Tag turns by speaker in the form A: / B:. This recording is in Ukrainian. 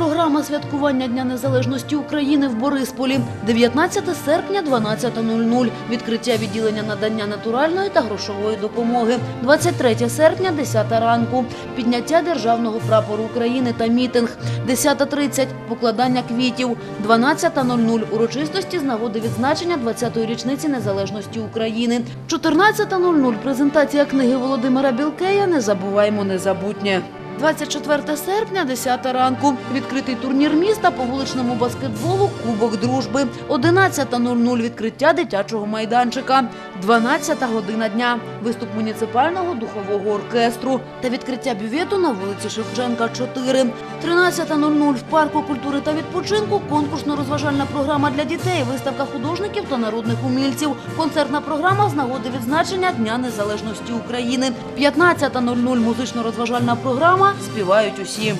A: програма святкування Дня Незалежності України в Борисполі. 19 серпня, 12.00. Відкриття відділення надання натуральної та грошової допомоги. 23 серпня, 10 ранку. Підняття державного прапору України та мітинг. 10.30 – покладання квітів. 12.00 – урочистості з нагоди відзначення 20-ї річниці незалежності України. 14.00 – презентація книги Володимира Білкея «Не забуваємо незабутнє». 24 серпня, 10 ранку. Відкритий турнір міста по вуличному баскетболу Кубок дружби. 11.00 відкриття дитячого майданчика. 12 година дня. Виступ муніципального духового оркестру та відкриття бювету на вулиці Шевченка 4. 13.00 в парку культури та відпочинку конкурсно-розважальна програма для дітей, виставка художників та народних умільців, концертна програма з нагоди відзначення Дня Незалежності України. 15.00 музично-розважальна програма «Співають усі».